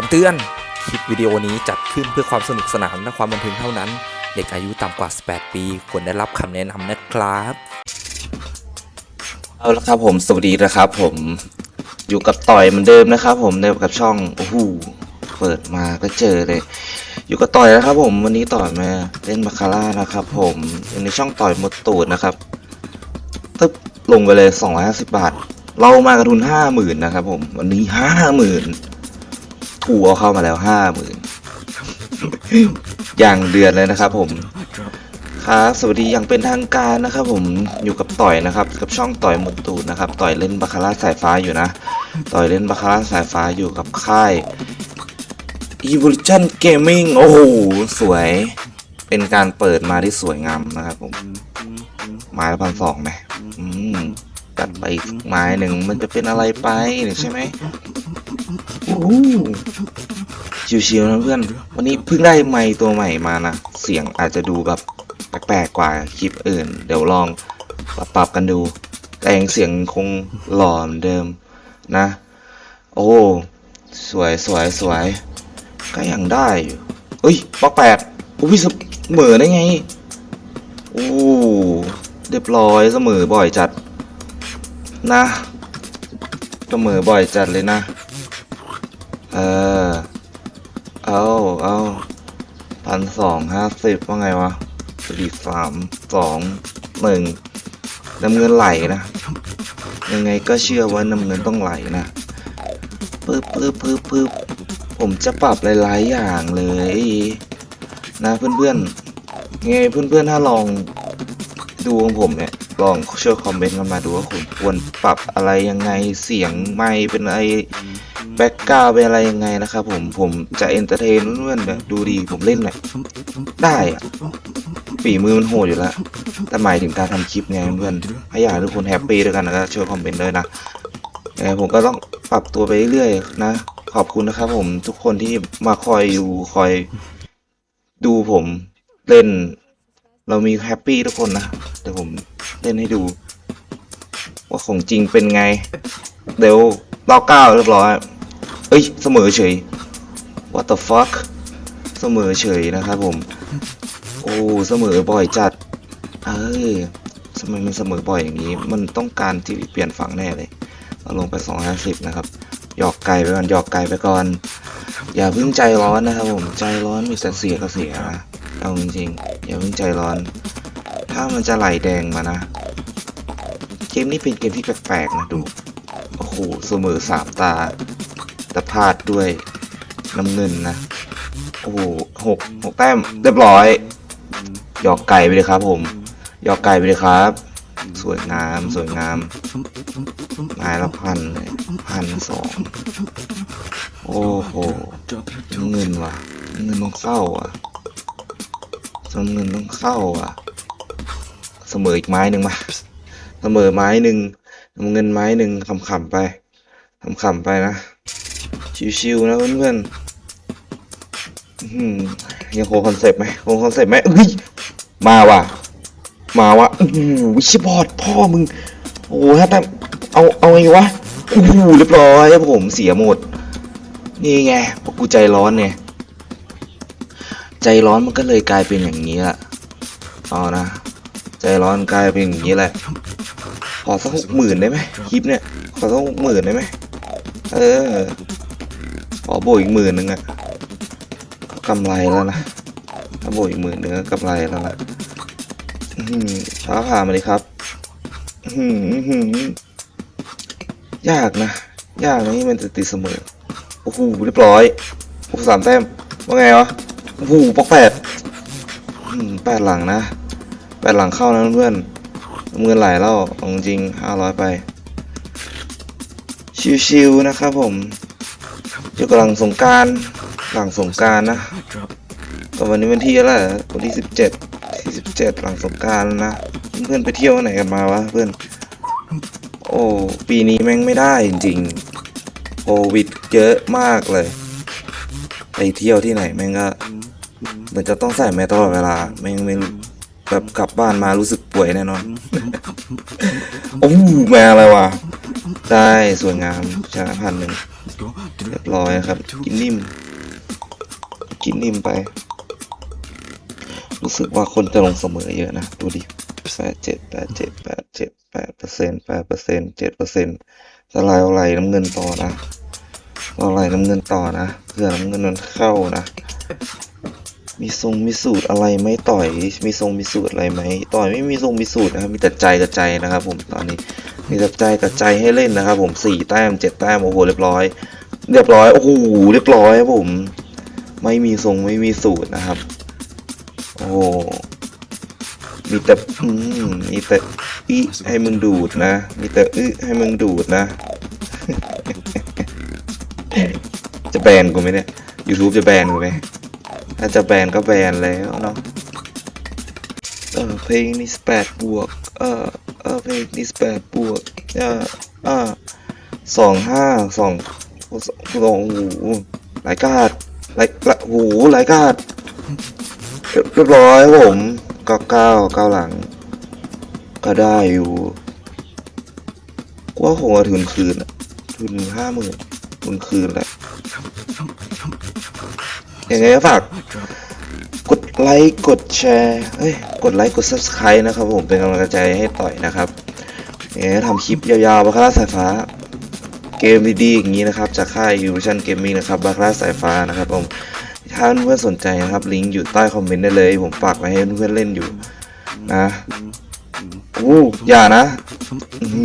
คำเตือน คลิปวิดีโอนี้จัดขึ้นเพื่อความสนุกสนานและความบันเทิงเท่านั้น เด็กอายุต่ำกว่า 18 ปี ควรได้รับคำแนะนำนะครับ เอาละครับผมสวัสดีนะครับผมอยู่กับต่อยเหมือนเดิมนะครับ ผมในกับช่องโอ้โหเปิดมาก็เจอเลย อยู่กับต่อยนะครับ ผมวันนี้ต่อยมาเล่นมาคาร่านะครับ ผมอยู่ในช่องต่อยหมดตูดนะครับตึ๊บลงไปเลย 250 บาท เรามากระทุน 50,000นะครับผมวันนี้ 50,000 กูเอาเข้ามาแล้ว50,000อย่างเดือนเลยนะครับ ผมครับสวัสดีอย่างเป็นทางการนะครับ ผมอยู่กับต่อยนะครับ กับช่องต่อยหมดตูดนะครับ ต่อยเล่นบาคาร่าสายฟ้าอยู่นะ ต่อยเล่นบาคาร่าสายฟ้าอยู่กับค่าย Evolution Gaming โอ้โหสวย เป็นการเปิดมาที่สวยงามนะครับ ผมไม้ละพันสองไหมอืมตัดไปอีกไม้หนึ่งมันจะเป็นอะไรไปใช่ไหม โอ้ชิวๆนะเพื่อน วันนี้เพิ่งได้ไมค์ตัวใหม่มานะ เสียงอาจจะดูแบบแปลกๆกว่าคลิปอื่น เดี๋ยวลองปรับปรบกันดู แต่ยังเสียงคงหล่อเหมือนเดิมนะ โอ้ สวยสวยสวย ก็ยังได้อยู่เอ้ยบล็อกแปดโอ้พี่เสมอได้ไง โอ้เรียบร้อยเสมอบ่อยจัดนะเสมอบ่อยจัดเลยนะ เออ เอาเอาพันสองห้าสิบว่าไงวะสี่สามสองหนึ่งน้ำเงินไหลนะ ยังไงก็เชื่อว่าน้ำเงินต้องไหลนะปึ๊บปึ๊บปึ๊บปึ๊บผมจะปรับหลายๆอย่างเลย นะเพื่อนๆไงเพื่อนๆถ้าลองดูของผมเนี่ย ลองช่วยคอมเมนต์กันมาดูว่าคุณควรปรับอะไรยังไงเสียงไม่เป็นอะไรแบ็กกราวเป็นอะไรยังไงนะครับผมผมจะเอนเตอร์เทนเพื่อนๆดูดีผมเล่นเนี่ยได้อะฝีมือมันโหดอยู่แล้วแต่หมายถึงการทำคลิปไงเพื่อนถ้อยากให้ทุกคนแฮปปี้ด้วยกันก็ช่วยคอมเมนต์ด้วยนะยังไงผมก็ต้องปรับตัวไปเรื่อยๆนะ ขอบคุณนะครับผมทุกคนที่มาคอยดูคอยดูผมเล่น เรามีแฮปปี้ทุกคนนะ ดี๋ยวผมเล่นให้ดู ว่าของจริงเป็นไง เดี๋ยวรอบเก้าเรียบร้อยเอ้ย เสมอเฉย what the fuck เสมอเฉยนะครับผม โอ้ เสมอบ่อยจัด เออทำไมมันเสมอบ่อยอย่างนี้ มันต้องการที่เปลี่ยนฝั่งแน่เลยเราลงไป 250 นะครับ หยอกไก่ไปก่อน หยอกไก่ไปก่อน อย่าเพิ่งใจร้อนนะครับผม ใจร้อนมีแต่เสียก็เสียนะ เอาจริงๆ อย่าเพิ่งใจร้อน ถ้ามันจะไหลแดงมานะ เกมนี้เป็นเกมที่แปลกๆนะดู โอ้โหเสมอสามตา แต่พลาดด้วยน้ำเงินนะ โอ้โหหกหกแต้มเรียบร้อย หยอกไก่ไปเลยครับผม หยอกไก่ไปเลยครับ สวยงามสวยงามนายละพันเลยพันสอง โอ้โหน้ำเงินว่ะน้ำเงินต้องเข้าอะน้ำเงินต้องเข้าอะ เสมออีกไม้หนึ่งมา เสมอไม้หนึ่งเงินไม้หนึ่งขำๆไปขำๆไปนะ ชิวๆนะเพื่อนๆยังคคอนเซปต์ไหมคคอนเซปต์ไหมเอ้ยมาว่ะ มาว่ะโอ้โหชิบอดพ่อมึง โอ้ฮะแต่เอาเอาไงวะโอ้โหเรียบร้อยผมเสียหมด นี่ไงเพราะกูใจร้อนไงใจร้อนมันก็เลยกลายเป็นอย่างนี้ละเอานะ ใจร้อนกลายเป็นอย่างนี้แหละ ขอสักหกหมื่นได้ไหมคลิปเนี่ย ขอสักหกหมื่นได้ไหมเออ ขอโบยอีกหมื่นหนึ่งอะกำไรแล้วนะถ้าบอีกหมื่นหนึ่งก็กำไรแล้วนะอื้อหือฟ้าผ่ามาเลยครับอื้อหืออื้อหือยากนะ ยากนะที่มันจะตีเสมอ โอ้โหเรียบร้อยโอ้โหสามแต้ม ว่าไงวะ โอ้โหปอกแปดแปดหลังนะ แปดหลังเข้านะเพื่อนเงินไหลแล้วเอาจริงห้าร้อยไป ชิวๆนะครับผมอยู่กำลังสงการหลังสงการนะแต่วันนี้วันที่อะไรวันที่สิบเจ็ดที่สิบเจ็ดหลังสงการนะเพื่อนไปเที่ยวไหนกันมาวะเพื่อน โอ้ปีนี้แม่งไม่ได้จริงโควิดเยอะมากเลยไปเที่ยวที่ไหนแม่งก็เหมือนจะต้องใส่แมสตลอดเวลาแม่งไม่รู้ แบบกลับบ้านมารู้สึกป่วยแน่นอน โอ้แม่อะไรวะ ได้สวยงามชนะพันหนึ่งเดี๋ยวร้อยครับ กินนิ่ม กินนิ่มไป รู้สึกว่าคนจะลงเสมอเยอะนะ ดูดิแปดเจ็ดแปดเจ็ดแปดเจ็ดแปดเปอร์เซ็นต์แปดเปอร์เซ็นต์เจ็ดเปอร์เซ็นต์สลายอาไหลน้ำเงินต่อนะเอาไหลน้ำเงินต่อนะเพื่อน้ำเงินมันเข้านะ มีทรงมีสูตรอะไรไหมต่อย มีทรงมีสูตรอะไรไหมต่อยไม่มีทรงมีสูตรนะครับมีแต่ใจกับใจนะครับ ผมตอนนี้มีแต่ใจกับใจให้เล่นนะครับ ผมสี่แต้มเจ็ดแต้มโอ้โหเรียบร้อย เรียบร้อยโอ้โหเรียบร้อยครับผม ไม่มีทรงไม่มีสูตรนะครับ โอ้โหมีแต่อืมมีแต่อีให้มึงดูดนะ มีแต่อึให้มึงดูดนะ จะแบนกูไหมเนี่ย YouTube จะแบนกูไหม ถ้าจะแบนก็แบนแล้วเนาะเออเพลงนี้แปดบวกเออเออเพลงนี้แปดบวกเออเออสองห้าสองสองโอ้หลายกาดหลายละโอ้หลายกาดเรียบร้อยผมเก้าเก้าเก้าหลัง ก็ได้อยู่กูว่าคงเอาทุนคืนอะทุนห้าหมื่นทุนคืนแหละยังไงก็ฝาก ไลค์กดแชร์เอ้ยกดไลค์กด subscribe นะครับผมเป็นกำลังใจให้ต่อยนะครับยังไงก็ทำคลิปยาวๆบาคาร่าสายฟ้า เกมดีๆอย่างนี้นะครับ จากค่าย Evolution Gaming นะครับบาคาร่าสายฟ้านะครับผมถ้าเพื่อนสนใจนะครับ ลิงก์อยู่ใต้คอมเมนต์ได้เลย ผมฝากไว้ให้เพื่อนๆเล่นอยู่นะอู้อย่านะอือหื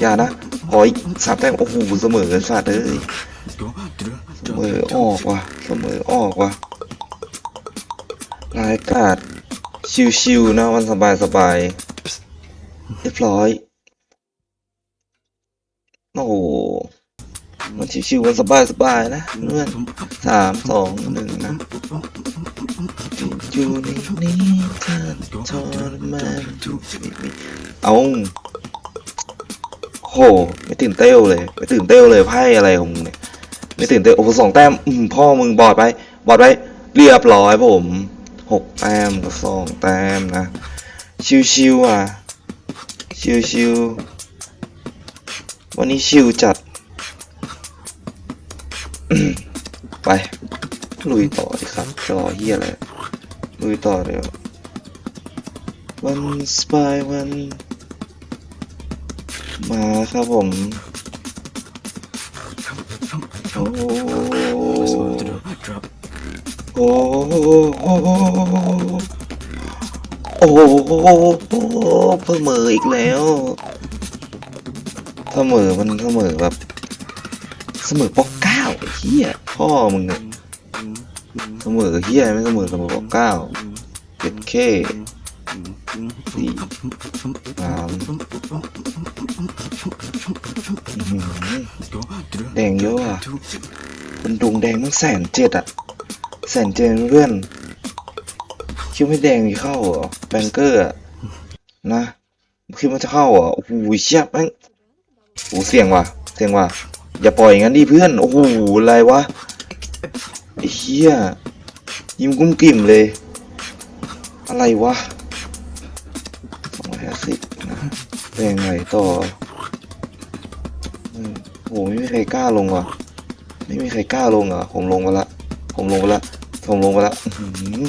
อย่านะขออีกสามแต้มโอ้โหเสมอกันสัตว์เอ้ยเสมอออกว่ะเสมอออกว่ะ รายกาดชิวๆนะวันสบายๆเรียบร้อยโอ้โหมันชิวๆวันสบายๆนะเพื่อนสามสองหนึ่งนะอยู่ในนี้เธอทรมานทุกชีวิตเอาโหไม่ตื่นเต้เลยไม่ตื่นเต้เลยไพ่อะไรของมึงเนี่ยไม่ตื่นเต้โอ้โหสองแต้มพ่อมึงบอดไปบอดไปเรียบร้อยผม หกแต้มกับสองแต้มนะ ชิวๆอะ ชิวๆ วันนี้ชิวจัด ไปลุยต่อดิครับ จอเฮียอะไรลุยต่อเดี๋ยววันสปายวันมาครับผม โอ้ โอ้โหโอ้โหโอ้โหเสมออีกแล้วเสมอมันเสมอแบบเสมอปอกเก้าเฮียพ่อมึงเนี่ยเสมอเฮียไม่เสมอเสมอบอกเก้าเจ็ดเคสี่สามแดงเยอะอะคนดุงแดงตั้งแสนเจ็ดอะ แสนเจ็ดเพื่อน คิดไม่แดงมีเข้าเหรอแบงเกอร์อะนะคิดว่าจะเข้าเหรอโอ้โหเชี่ยแม่งโอ้เสียงว่ะเสียงว่ะอย่าปล่อยอย่างนั้นดิเพื่อน โอ้โหอะไรวะไอ้เหี้ยยิ้มกุ้มกิ่มเลย อะไรวะสองร้อยห้าสิบนะเป็นยังไงต่อโอืมโหไม่มีใครกล้าลงว่ะไม่มีใครกล้าลงอะผมลงไปละ ผมลงไปละ ผมลงไปละอื้อหือ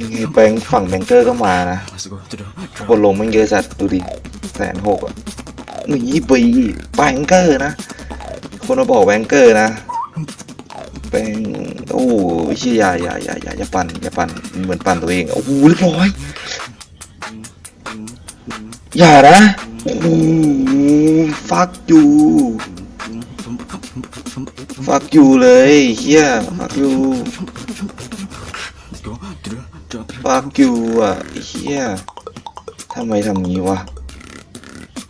ยังไงแบงค์ฝั่งแบงเกอร์ก็มานะคนลงมันเยอะจัดดูดิแสนหกอะหนีปีแบงเกอร์นะ คนมาบอกแบงเกอร์นะแบงโอ้ยเชี่ยอย่าอย่าอย่าอย่าอย่าปั่นอย่าปั่นเหมือนปั่นตัวเองโอ้โหเรียบร้อยอย่านะโอ้โหฟักอยู่ ฟักอยู่เลยเฮียฟักอยู่ฟักอยู่อะเฮียทำไมทำงี้วะ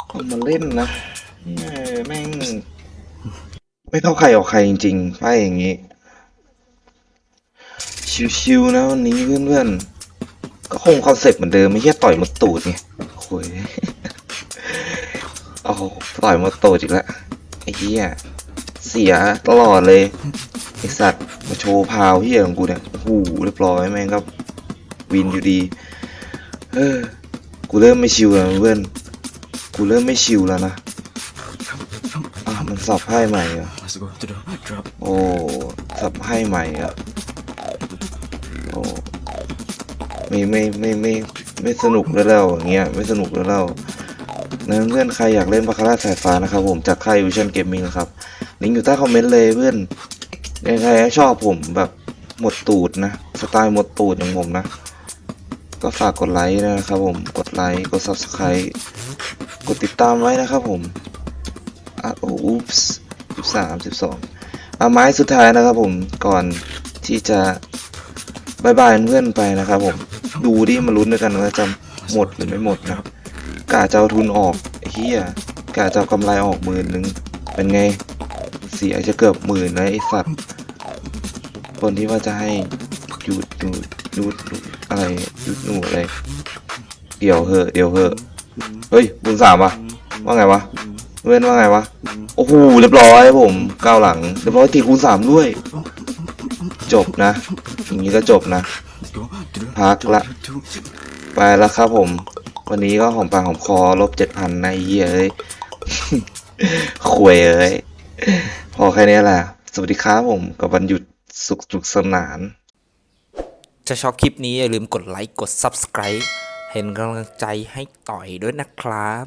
เอามาเล่นนะเออแม่ง ไม่เข้าใครออกใครจริงๆไพ่อย่างงี้ ชิวๆนะวันนี้เพื่อนๆ ก็คงคอนเซ็ปต์เหมือนเดิมไม่ใช่ต่อยมดตูดไงโอ้ยเอาต่อยมดตูดอีกแล้วไอ้เหี้ย เสียตลอดเลยไอสัตว์มาโชว์พาวเหี้ยของกูเนี่ยโอ้โหเรียบร้อยแม่งก็วินอยู่ดีเออกูเริ่มไม่ชิวแล้วเพื่อนกูเริ่มไม่ชิวแล้วนะอะมันสับให้ใหม่อโอ้สับให้ใหม่เหรอโอ้ไม่ไม่ไม่ไม่ไม่สนุกแล้วแล้วอย่างเงี้ยไม่สนุกแล้วแล้วนั้นเพื่อนใครอยากเล่นบาคาร่าสายฟ้านะครับผมจากค่ายวิชั่นเกมมิ่งนะครับ ลิงก์อยู่ใต้คอมเมนต์เลยเพื่อนยังไงชอบผมแบบหมดตูดนะ สไตล์หมดตูดอย่างผมนะ ก็ฝากกดไลค์นะครับผม กดไลค์ กด subscribe กดติดตามไว้นะครับผมอะโอ้อุ๊ปส์สิบสามสิบสองเอาไม้สุดท้ายนะครับผม ก่อนที่จะบายบายเพื่อนไปนะครับผม ดูดิมาลุ้นด้วยกันว่าจะหมดหรือไม่หมดนะครับกาจะเอาทุนออกเฮียกาจะเอากำไรออกหมื่นหนึ่งเป็นไง เสียจะเกือบหมื่นนะไอสัตว์คนที่ว่าจะให้หยุดหยุดหยุดอะไรหยุดหนูอะไรเดี๋ยวเหอะเดี๋ยวเหอะเฮ้ยบุญสามวะว่าไงวะเพื่อนว่าไงวะโอ้โหเรียบร้อยผมก้าวหลังเรียบร้อยตีคูณสามด้วย จบนะอย่างนี้ก็จบนะ พักละ ไปแล้วครับผม วันนี้ก็หอมปากหอมคอลบเจ็ดพันในเยเอ้ยควยเอ้ย พอแค่นี้แหละ สวัสดีครับผม กับวันหยุดสุขสุขสนาน จะชอบคลิปนี้อย่าลืมกดไลค์ กด Subscribe เห็นกำลังใจให้ต่อยด้วยนะครับ